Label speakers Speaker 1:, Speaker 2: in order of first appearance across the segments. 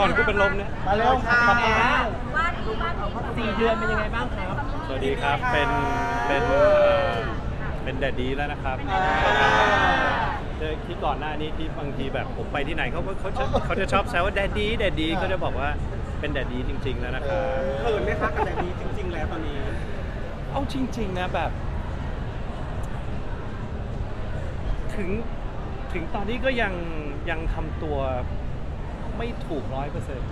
Speaker 1: ก่อนกูเป็นลมเนี่ย
Speaker 2: มาเร็วค่ะ
Speaker 3: เป็นไงบ้าง
Speaker 4: บ้านที่บ้านที่
Speaker 3: สี่เดือนเป็นยังไงบ้างครับ
Speaker 1: สวัสดีครับ เป็น เป็นเอ่อเป็นแดดดีแล้วนะครับเจอที่ก่อนหน้านี้ที่บางทีแบบผมไปที่ไหนเขาก็เขาจะเขาจะชอบแซวว่าแดดดีแดดดีก็จะบอกว่าเป็นแดดดีจริง ๆ แล้วนะครับ
Speaker 2: เขินไหมคะกับแบบนี้จริง ๆ แล้วตอนนี้
Speaker 1: เอาจริง ๆ นะแบบ ถึงถึงตอนนี้ก็ยังยังทำตัว ไม่ถูกร้อยเปอร์เซ็นต์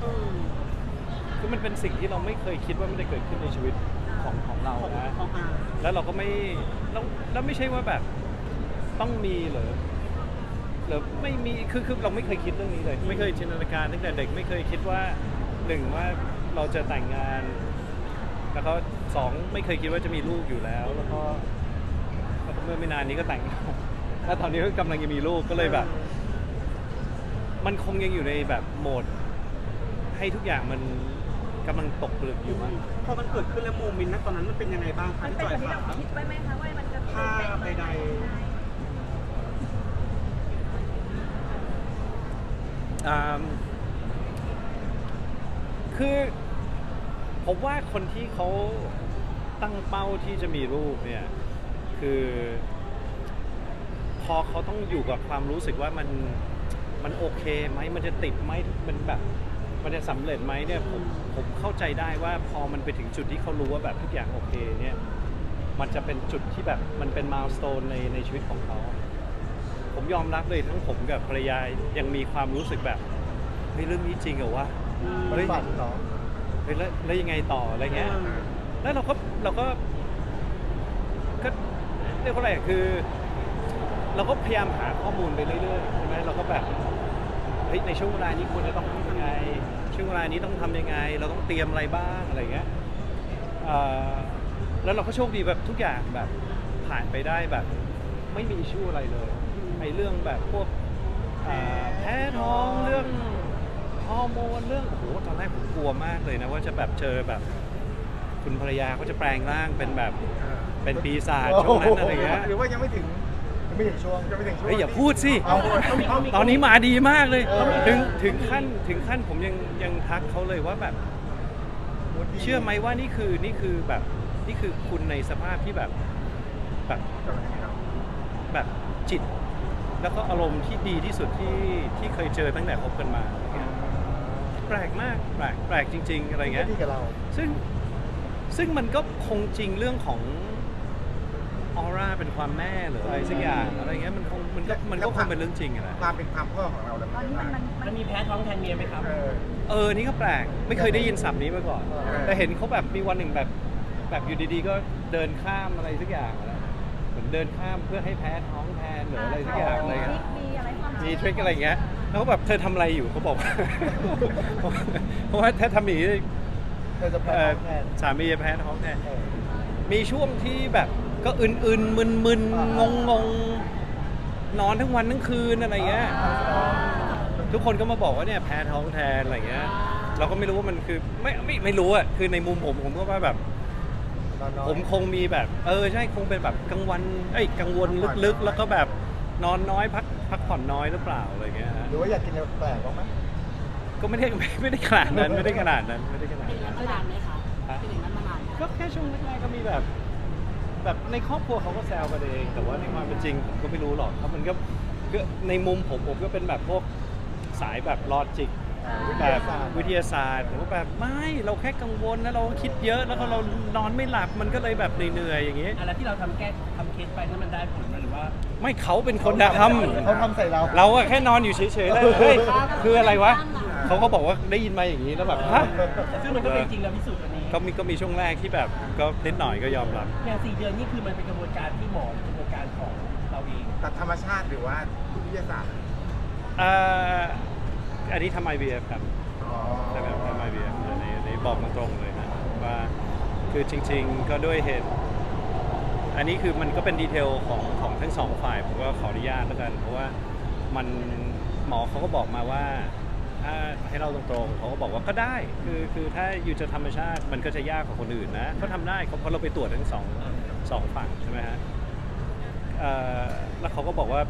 Speaker 1: คือมันเป็นสิ่งที่เราไม่เคยคิดว่ามันจะเกิดขึ้นในชีวิตของของเรา
Speaker 2: ของ
Speaker 1: นะ
Speaker 2: ของอา
Speaker 1: แล้วเราก็ไม่แล้วแล้วไม่ใช่ว่าแบบต้องมีเหรอหรือไม่มีคือคือเราไม่เคยคิดเรื่องนี้เลย ไม่เคยจินตนาการตั้งแต่เด็กไม่เคยคิดว่าหนึ่งว่าเราจะแต่งงาน แล้วก็สองไม่เคยคิดว่าจะมีลูกอยู่แล้ว แล้วก็แล้วก็เมื่อไม่นานนี้ก็แต่งแล้วตอนนี้ก็กำลังจะมีลูกก็เลยแบบ มันคงยังอยู่ในแบบโหมด ให้ทุกอย่างมันกำลังตกผลึกอยู่มั้ง
Speaker 2: พอมันเกิดขึ้นแล้วโมเมนต์นั้นตอนนั้นมันเป็นยังไงบ้างคะ
Speaker 4: มัน
Speaker 2: พี่
Speaker 4: เป็น
Speaker 2: จอย
Speaker 4: แบบที่
Speaker 2: คะ
Speaker 4: เราคิดไว้ไหมคะว่ามันจะ
Speaker 2: ภาพใด
Speaker 1: อ่าคือผมว่าคนที่เขาตั้งเป้าที่จะมีลูกเนี่ย คือ พอเขาต้องอยู่กับความรู้สึกว่ามัน มันโอเคไหมมันจะติดไหมมันแบบมันจะสำเร็จไหมเนี่ยผมผมเข้าใจได้ว่าพอมันไปถึงจุดที่เขารู้ว่าแบบทุกอย่างโอเคเนี่ยมันจะเป็นจุดที่แบบมันเป็นมาลสโตนในในชีวิตของเขา ผมยอมรับเลยทั้งผมกับภรรยายังมีความรู้สึกแบบเฮ้ยเรื่องนี้จริงเหรอวะ
Speaker 2: ๆ
Speaker 1: เฮ้ย
Speaker 2: ฝันเนาะ
Speaker 1: เฮ้ยแล้วแล้วยังไงต่ออะไรเงี้ยแล้วเราก็เราก็ก็เรียกว่าอะไรอะคือ เราก็พยายามหาข้อมูลไปเรื่อยๆใช่ไหมเราก็แบบเฮ้ยในช่วงเวลานี้ควรจะต้องทำยังไง ช่วงเวลานี้ต้องทำยังไง เราต้องเตรียมอะไรบ้างอะไรเงี้ยเอ่อแล้วเราก็โชคดีแบบทุกอย่างแบบผ่านไปได้แบบ ไม่มีชู้อะไรเลยไอ้เรื่องแบบพวกเอ่อแพ้ท้องเรื่องฮอร์โมนเรื่องโอ้โหตอนแรกผมกลัวมากเลยนะว่าจะแบบเจอแบบ คุณภรรยาเขาจะแปลงร่างเป็นแบบเป็นปีศาจช่วงนั้นอะไรเงี้ย
Speaker 5: หรือว่ายังไม่ถึง ไม่ถึงช่วงยังไม่ถึงช่วง
Speaker 1: เฮ้ยอย่าพูดสิ
Speaker 5: เอา
Speaker 1: ตอนนี้มาดีมากเลย
Speaker 5: เออ
Speaker 1: ถึงถึงขั้นถึงขั้นผมยังยังทักเขาเลยว่าแบบ เชื่อไหมว่านี่คือนี่คือแบบนี่คือคุณในสภาพที่แบบแบบแบบจิต แล้วก็อารมณ์ที่ดีที่สุดที่ที่เคยเจอตั้งแต่คบกันมาอะไรเงี้ยแปลกมากแปลกแปลกจริง ๆ อะไร
Speaker 5: ไม่
Speaker 1: เงี้ย
Speaker 5: ดีกับเรา
Speaker 1: ซึ่งซึ่งมันก็คงจริงเรื่องของ ออร่าเป็นความแม่หรืออะไรสักอย่างอะไรเงี้ยมันคงมันก็มันก็คงเป็นเรื่องจริงอะนะ
Speaker 5: ความเป็นความพ่อของเราแล้ว
Speaker 4: ตอนนี้มันมันมั
Speaker 3: มันนมีแพ้ท้องแทนเมียไหมครับ
Speaker 5: เออ
Speaker 1: เออนี่ก็แปลกไม่เคยได้ยินศัพท์นี้มาก่อน
Speaker 5: เออ
Speaker 1: แต่เห็นเขาแบบมีวันหนึ่งแบบแบบอยู่ดีๆ ก็เดินข้ามอะไรสักอย่างอะเหมือนเดินข้ามเพื่อให้แพ้ท้องแทนหรืออะไรสักอย่างอะไร
Speaker 4: มี
Speaker 1: เงี้ย
Speaker 4: มีอะไรความ
Speaker 1: มีทริคอะไรเงี้ย แล้วก็แบบเธอทำอะไรอยู่เขาบอกเพราะว่าถ้าทำอย่างนี้
Speaker 5: เธอจะแพ้
Speaker 1: เอ่อ
Speaker 5: ท้องแทน
Speaker 1: สามีจะแพ้ท้องแทน
Speaker 5: เออ
Speaker 1: มีช่วงที่แบบ ก็อื่นๆมึนๆงงๆนอนทั้งวันทั้งคืนอะไรเงี้ยทุกคนก็มาบอกว่าเนี่ยแพ้ท้องแทนอะไรเงี้ย เราก็ไม่รู้ว่ามันคือไม่ไม่ไม่รู้อะคือในมุมผมผมก็ว่าแบบ
Speaker 5: นอนน้อย
Speaker 1: ผมคงมีแบบ เออใช่คงเป็นแบบกังวลเอ้ยกังวลลึกๆ แล้วก็แบบนอนน้อยพักพักผ่อนน้อยหรือเปล่าอะไรเงี้ยฮะ
Speaker 5: หรือว่าอยากกินอะไรแปลกบ้างไหม
Speaker 1: ก็ไม่ได้ไม่ไม่ได้ขนาดนั้นไม่ได้ขนาดนั้นไม่ได้ขนาด
Speaker 6: เป็น
Speaker 1: นั้น
Speaker 6: นั้นมานานไหมคะ
Speaker 1: ฮะ
Speaker 6: เป็นอย่างนั้นมานานไหม
Speaker 1: ก็แค่ช่วงแรกๆก็มีแบบ แบบในครอบครัวเขาก็แซวกันเอง แต่ว่าในความเป็นจริงผมก็ไม่รู้หรอกเพราะมันก็ก็ในมุมผมผมก็เป็นแบบพวกสายแบบลอจิก
Speaker 5: อ่าวิท
Speaker 1: แบ
Speaker 5: ยา
Speaker 1: บ
Speaker 5: ศาสตร์
Speaker 1: วิทยาศาสตร์ผมก็แบบไม่เราแค่กังวลนะเราคิดเยอะแล้วก็เรานอนไม่หลับมันก็เลยแบบเหนื่อยๆอย่างงี้
Speaker 3: อะไรที่เราทำแก้ทำเคสไปนั้นมันได้ผลไหมหรือว่า
Speaker 1: ไม่เขาเป็นคนท
Speaker 5: เขาทำใส่เราำ
Speaker 1: เราอะแค่นอนอยู่เฉยๆแล้วเฮ้ยคืออะไรวะเขาก็บอกว่าได้ยินมาอย่างนี้แล้วแบบฮะ
Speaker 3: ซึ่งมันก็เป็นจริงแล้วพิสูจน์วันนี้
Speaker 1: ก็มีก็มีช่วงแรกที่แบบก็นิดหน่อยก็ยอมรับ
Speaker 3: อย่างสี่เดือนนี่คือมันเป็นกระบวนการที่หมอหรือกระบวนการของเราเอง
Speaker 5: ตัดธรรมชาติหรือว่าวิทยาศาสตร์
Speaker 1: เอ่ออันนี้ทำ IVF ครับ
Speaker 5: อ๋อ
Speaker 1: ใช่ไหมครับทำ IVF อันนี้อันนี้บอกตรงๆเลยนะว่าคือจริง ๆ ก็ด้วยเหตุ อันนี้คือมันก็เป็นดีเทลของของทั้งสองฝ่ายผมก็ขออนุญาตแล้วกัน เพราะว่ามันหมอเขาก็บอกมาว่า ถ้าให้เราตรงๆเขาก็บอกว่าก็ได้ คือคือถ้าอยู่จะธรรมชาติมันก็จะยากกว่าคนอื่นนะเขาทำได้เขาเพราะเราไปตรวจทั้งสองสองฝั่งใช่ไหมฮะเอ่อแล้วเขาก็บอกว่า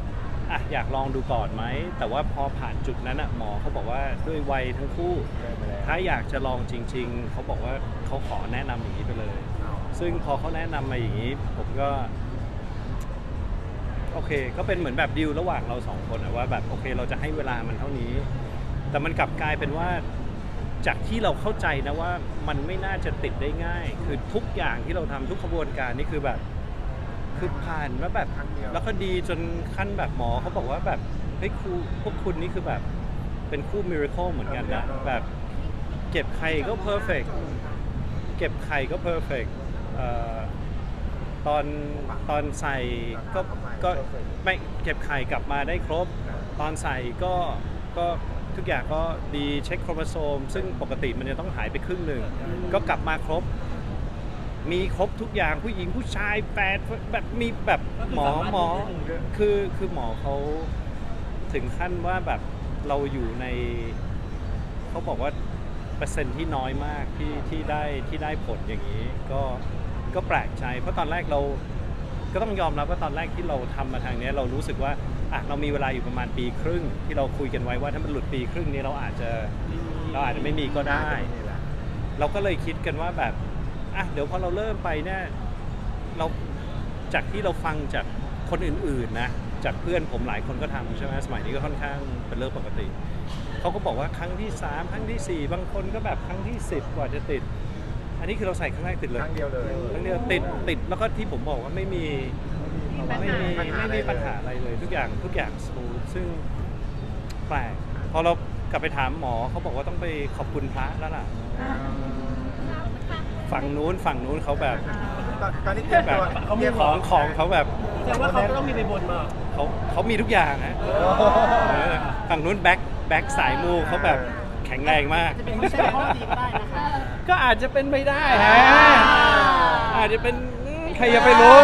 Speaker 1: อะอยากลองดูก่อนไหม แต่ว่าพอผ่านจุดนั้นอะหมอเขาบอกว่าด้วยวัยทั้งคู่ ถ้าอยากจะลองจริง ๆ เขาบอกว่าเขาขอแนะนำอย่างนี้ไปเลย ซึ่งพอเขาแนะนำมาอย่างนี้ ผมก็ โอเค ก็เป็นเหมือนแบบดีลระหว่างเราสองคนอะว่าแบบโอเค เราจะให้เวลามันเท่านี้ แต่มันกลับกลายเป็นว่าจากที่เราเข้าใจนะว่ามันไม่น่าจะติดได้ง่าย คือทุกอย่างที่เราทำทุกขบวนการนี่คือแบบคือผ่านมาแบบ
Speaker 5: ครั้งเดียว
Speaker 1: แล้วก็ดีจนขั้นแบบหมอเขาบอกว่าแบบเฮ้ยครูพวกคุณนี่คือแบบเป็นคู่มิราเคิลเหมือนกันนะแบบเก็บไข่ก็เพอร์เฟกเก็บไข่ก็เพอร์เฟกตอนตอนใส่ก็ก็ไม่เก็บไข่กลับมาได้ครบ ตอนใส่ก็ก็ ทุกอย่างก็ดีเช็คโครโมโซม ซึ่งปกติมันจะต้องหายไปครึ่งหนึ่งก็กลับมาครบ มีครบทุกอย่างผู้หญิงผู้ชายแปดแบบมีแบบหมอหมอคือคือหมอเขาถึงขั้นว่าแบบเราอยู่ในเขาบอกว่าเปอร์เซ็นต์ที่น้อยมากที่ที่ได้ที่ได้ผลอย่างนี้ ก็ก็แปลกใจเพราะตอนแรกเราก็ต้องยอมรับว่าตอนแรกที่เราทำมาทางเนี้ยเรารู้สึกว่า อะเรามีเวลาอยู่ประมาณปีครึ่ง ที่เราคุยกันไว้ว่าถ้ามันหลุดปีครึ่งนี้เราอาจจะเราอาจจะไม่มีก็ได้ เราก็เลยคิดกันว่าแบบอะเดี๋ยวพอเราเริ่มไปเนี่ยเราจากที่เราฟังจากคนอื่นๆนะจากเพื่อนผมหลายคนก็ทำใช่ไหมสมัยนี้ก็ค่อนข้างเป็นเรื่องปกติเขาก็บอกว่าครั้งที่ 3 ครั้งทีสี่4 บางคนก็แบบครั้งที่ 10 กว่าจะติด อันนี้คือเราใส่ครั้งแรกติดเลย
Speaker 5: ครั้งเดียวเลย
Speaker 1: ครั้งเดียวติดติดแล้วก็ที่ผมบอกว่าไม่มี ไม่มีไม่มีปัญหาอะไรเลยทุกอย่างทุกอย่างสูซึ่งแปลกพอเรากลับไปถามหมอเขาบอกว่าต้องไปขอบคุณพระแล้วล่ะฝั่งนู้นฝั่งนู้นเขาแบบ
Speaker 5: ตอนตอนนี้เตรียม
Speaker 1: แบ
Speaker 5: ตั
Speaker 1: บ
Speaker 5: ว
Speaker 3: เขามี
Speaker 5: เตรียม
Speaker 1: ของของเขาแบบ
Speaker 3: แสดงว่าเขาก็ต้องมีไปบนมา
Speaker 1: เขาเขามีทุกอย่างนะ
Speaker 5: โอ้
Speaker 1: เออฝั่งนู้นแบ็คแบ็คสายมูเขาแบบแข็งแรงมาก
Speaker 3: จะเป็นไม่ใช่ข้อดีก็ได้นะคะ
Speaker 1: ก็อาจจะเป็นไม่ได้ฮะอาจจะเป็นอืมใครจะไปรู้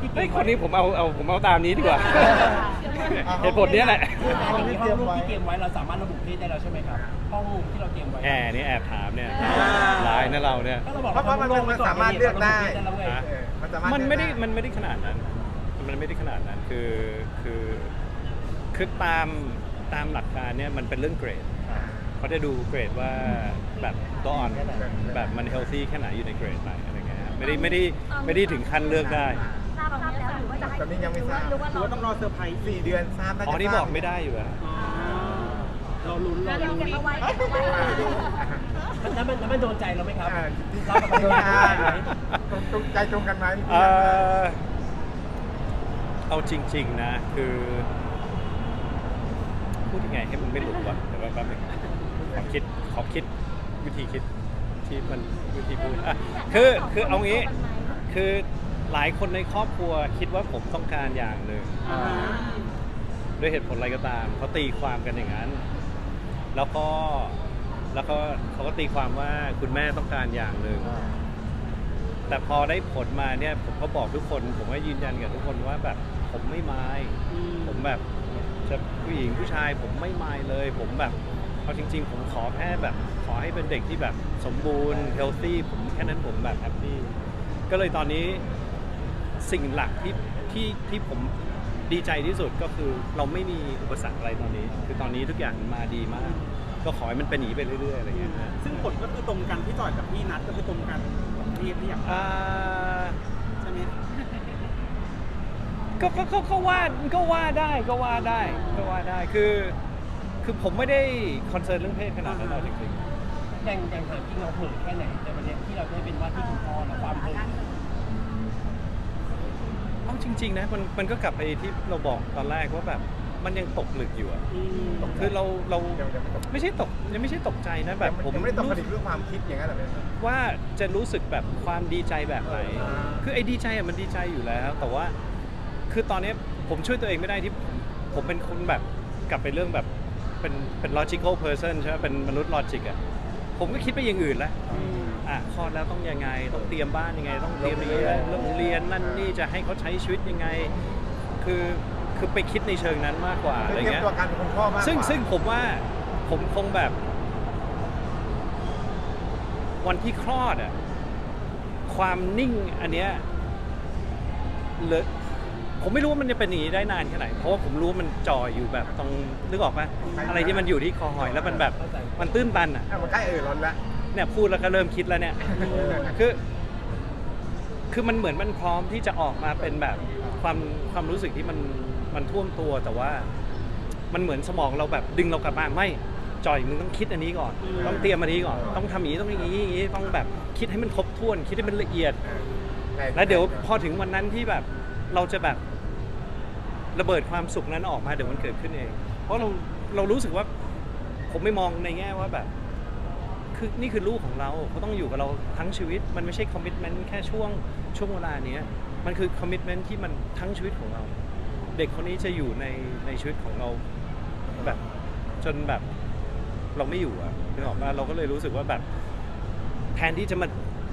Speaker 3: ที่เก็
Speaker 1: เฮ้ย
Speaker 3: บ
Speaker 1: คนนี้ผมเอาเอาผมเอาตามนี้ดีกว่า เหตุผลเนี้ยแหละ
Speaker 3: อย่างนี้ห้องรูปที่เตรียมไว้เราสามารถระบุเพศได้แล้วใช่ไหมครับห้องที่เราเตรียมไว้
Speaker 1: แอร์นี่แอบถามเนี่ยร้ายนะเราเนี่ย
Speaker 3: ถ้าเราบอก
Speaker 5: เพราะเพราะมันมันมันสามารถเลือกได้
Speaker 3: เราไง
Speaker 1: ฮะ
Speaker 5: เออมันสามารถ
Speaker 1: มันไม่ได้
Speaker 5: เลือก
Speaker 1: มันไม่ได้ขนาดนั้น มันไม่ได้ขนาดนั้น คือ คือ คือตาม ตามหลักการเนี่ยมันเป็นเรื่องเกรด
Speaker 5: อ่า
Speaker 1: เขาจะดูเกรดว่าแบบตัวอ่อนแบบมันเฮลซี่แค่ไหนอยู่ในเกรดไหนอะไรเงี้ยครับไม่ได้ ไม่ได้ ไม่ได้ถึงขั้นเลือกได้
Speaker 4: ทราบทราบแล้วหรือว่าจะให้
Speaker 5: ตอนนี้ยังไม่ทราบ
Speaker 4: หรือว่า
Speaker 2: หรือว่าต้องรอเซอร์ไพรส์
Speaker 5: สี่เดือนทราบน่าจะ
Speaker 1: อ๋อนี่
Speaker 5: ท
Speaker 1: บ
Speaker 5: รา
Speaker 1: อกไม่ได้อยู่อะ
Speaker 2: อ๋อเราลุ้น
Speaker 4: เรา
Speaker 2: เรา
Speaker 4: เก็บ
Speaker 2: ลุ้น
Speaker 4: เอาไว้เก็บเอาไว้
Speaker 3: แล้วมันแล้วมันโดนใจเราไหมครับ
Speaker 5: อ่า
Speaker 3: เรากับภรรยาไหม
Speaker 5: ตรงตรงใจตรงกันไหม
Speaker 1: เอ่อเอาจริง ๆ นะ คือพูดยังไงให้มันไม่หลุดก่อนเดี๋ยวแป๊บนึงขอคิดขอคิดวิธีคิดที่มันวิธีพูดอะคือคือเอางี้คือ หลายคนในครอบครัวคิดว่าผมต้องการอย่างหนึ่ง
Speaker 2: อ่า
Speaker 1: ด้วยเหตุผลอะไรก็ตามเขาตีความกันอย่างนั้น แล้วก็แล้วก็เขาก็ตีความว่าคุณแม่ต้องการอย่างหนึ่ง แต่พอได้ผลมาเนี่ยผมก็บอกทุกคน ผมก็ยืนยันกับทุกคนว่าแบบผมไม่มาย
Speaker 2: อืม
Speaker 1: ผมแบบจะผู้หญิงผู้ชายผมไม่มายเลย ผมแบบเอาจริง ๆ ผมขอแค่แบบ ขอให้เป็นเด็กที่แบบสมบูรณ์เฮลตี้ผมแค่นั้นผมแบบแฮปปี้ก็เลยตอนนี้ สิ่งหลักที่ที่ที่ผมดีใจที่สุดก็คือเราไม่มีอุปสรรคอะไรตอนนี้ คือตอนนี้ทุกอย่างมาดีมาก ก็ขอให้มันเป็นอย่างนี้ไปเรื่อยๆอะไรอย่างเงี้ยนะ
Speaker 2: ซึ่งผลก็คือตรงกันพี่จอยกับพี่นัทก็คือตรงกันที่ที่อยาก
Speaker 1: อ่า
Speaker 2: ใช่ไหม
Speaker 1: ก็ก็ก็ก็ว่าก็ว่าได้ก็ว่าได้ก็ว่าได้คือ คือผมไม่ได้คอนเซิร์นเรื่องเพศขนาดนั้นเอาจริง
Speaker 3: อย่างอย่างถามจริงเราเผลอแค่ไหนในประเด็นที่เราได้เป็นว่าที่คุณพ่อและความเผลอ
Speaker 1: ๆเอา จริง ๆ นะมันมันก็กลับไปที่เราบอกตอนแรกว่าแบบมันยังตกหลึกอยู่อะ
Speaker 2: อืม
Speaker 1: คือเราเรา
Speaker 5: ยังยังไม่ตก
Speaker 1: ไม่ใช่ตกยังไม่ใช่ตกใจนะแบบผม
Speaker 5: ยังไม่ได้ตกผ
Speaker 1: รู้
Speaker 5: ลึกเรื่องความคิดอย่างนั้นเหรอเนี่ย
Speaker 1: ว่าจะรู้สึกแบบความดีใจแบบไหน
Speaker 5: อ่า
Speaker 1: คือไอ้ดีใจอะมันดีใจอยู่แล้ว แต่ว่า คือตอนนี้ผมช่วยตัวเองไม่ได้ที่ผมผมเป็นคนแบบกลับไปเรื่องแบบเป็นเป็น logical person ใช่ไหมเป็นมนุษย์ logic อะผมก็คิดไปอย่างอื่นแล้ว
Speaker 2: อืม
Speaker 1: อะคลอดแล้วต้องยังไง ต้องเตรียมบ้านยังไง ต้องเตรียมยังไงโรงเรียนนั่นนี่จะให้เขาใช้ชีวิตยังไง คือคือไปคิดในเชิงนั้นมากกว่า
Speaker 5: คือ
Speaker 1: อะไร
Speaker 5: เตรียม
Speaker 1: เงี้ย
Speaker 5: ตัวการเป็นคุณพ่อมากกว่า
Speaker 1: ซึ่งซึ่งผมว่าผมคงแบบ วันที่คลอดอะความนิ่งอันเนี้ยเหลยผมไม่รู้ว่ามันจะเป็นอย่างนี้ได้นานแค่ไหน เพราะว่าผมรู้ว่ามันจ่ออยู่แบบตรงนึกออกปะอะไรที่มันอยู่ที่คอหอยแล้วมันแบบมันตื้นตันอะ
Speaker 5: อะมันใกล้เออร้อนละ
Speaker 1: เนี่ยพูดแล้วก็เริ่มคิดแล้วเนี่ยคือคือมันเหมือนมันพร้อมที่จะออกมาเป็นแบบความความรู้สึกที่มันมันท่วมตัวแต่ว่า มันเหมือนสมองเราแบบดึงเรากลับมาไม่จอยมึงต้องคิดอันนี้ก่อน ต้องเตรียมอันนี้ก่อน ต้องทำอย่างนี้ต้องอย่างนี้อย่างนี้ต้องแบบคิดให้มันครบถ้วน คิดให้มันละเอียด แล้วเดี๋ยวพอถึงวันนั้นที่แบบเราจะแบบระเบิดความสุขนั้นออกมาเดี๋ยวมันเกิดขึ้นเอง เพราะเราเรารู้สึกว่า ผมไม่มองในแง่ว่าแบบ คือนี่คือลูกของเราเขาต้องอยู่กับเราทั้งชีวิต มันไม่ใช่คอมมิชเมนต์แค่ช่วงช่วงเวลาเนี้ยมันคือคอมมิชเมนต์ที่มันทั้งชีวิตของเรา เด็กคนนี้จะอยู่ในในชีวิตของเราแบบจนแบบเราไม่อยู่อะนึกออกมาเราก็เลยรู้สึกว่าแบบแทนที่จะมา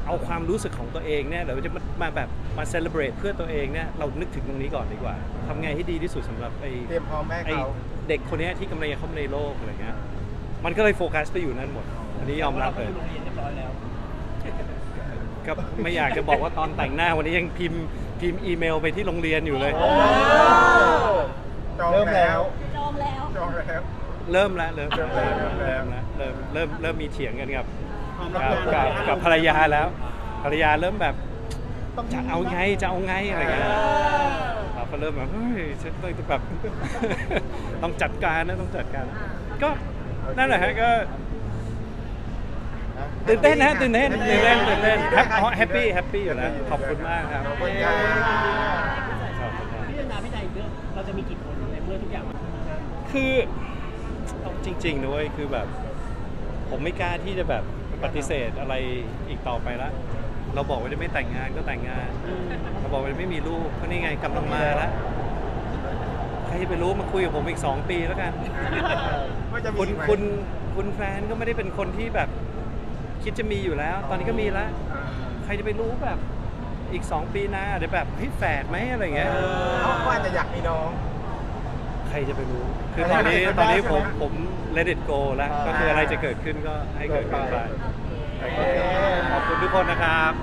Speaker 1: เอาความรู้สึกของตัวเองเนี่ยหรือจะมามาแบบมาเซเลบรตเพื่อตัวเองเนี่ยเรานึกถึงตรงนี้ก่อนดีกว่าทำไงให้ดีที่สุดสำหรับไอ้
Speaker 5: เตรียมพร้อมแม่
Speaker 1: ไอ้
Speaker 5: เขา
Speaker 1: เด็กคนเนี้ยที่กำลังจะเข้ามาในโลกอะไรเงี้ยมันก็เลยโฟกัสไปอยู่นั่นหมด อันนี้ยอมรับเลย
Speaker 3: โรงเรียนเรียบร้อยแล้ว
Speaker 1: ก็ไม่อยากจะบอกว่าตอนแต่งหน้าวันนี้ยังพิมพ์พิมพ์อีเมลไปที่โรงเรียนอยู่เลย
Speaker 5: โอ้จองแล้ว
Speaker 4: จองแล้ว
Speaker 5: จองแล้ว
Speaker 1: เริ่มแล้วเริ่ม
Speaker 5: เริ่
Speaker 1: เริ่
Speaker 5: ม
Speaker 1: ม
Speaker 5: แล้ว
Speaker 1: เริ่มแล้วเริ่มเริ่มเริ่มมีเถียงกันกับ
Speaker 2: ความ
Speaker 1: กับ
Speaker 2: รัก
Speaker 1: กับ
Speaker 2: งาน
Speaker 1: กับภรรยาแล้ว ภรรยาเริ่มแบบจะเอาไงจะเอาไงอะไรเงี้ยเราก็เริ่มแบบเฮ้ยฉันต้องแบบ ต้องจัดการนะต้องจัดการก็นั่นแหละฮะก็ ตื่นเต้นนะตื่นเต้นตื่นเต้นตื่นเต้นแฮปแฮปปี้แฮปปี้อยู่แล้วขอบคุณมากครับ
Speaker 5: ขอบคุณครับ
Speaker 1: ขอบคุณมาก
Speaker 3: พี่นาพี่ใดอีกเรื่องเราจะมีกี่คนในเมื่อทุกอย่างมันมีงาน
Speaker 1: คือเอาจริงๆด้วยคือแบบ ผมไม่กล้าที่จะแบบปฏิเสธอะไรอีกต่อไปละเราบอกว่าจะไม่แต่งงานก็แต่งงานเราบอกว่าจะไม่มีลูกก็นี่ไงกำลังมาแล้วใครจะไปรู้มาคุยกับผมอีก2ปีแล้วกัน
Speaker 5: ว่าจะมี
Speaker 1: คุณ
Speaker 5: ไหม
Speaker 1: คุณคุณแฟนก็ไม่ได้เป็นคนที่แบบ คิดจะมีอยู่แล้ว ตอนนี้ก็มีแล้ว
Speaker 5: อ่า
Speaker 1: ใครจะไปรู้แบบอีก 2 ปีนะอาจจะแบบเฮ้ยแฝดไหมอะไรเงี้ย
Speaker 5: เขาก็อาจจะอยากมีน้อง
Speaker 1: ใครจะไปรู้ คือตอนนี้ตอนนี้ผมผม let it go แล้ว
Speaker 5: อ่า
Speaker 1: ก็คืออะไรจะเกิดขึ้นก็ให้เกิดขึ้นไป
Speaker 5: โอเค
Speaker 1: ขอบคุณทุกคนนะครับ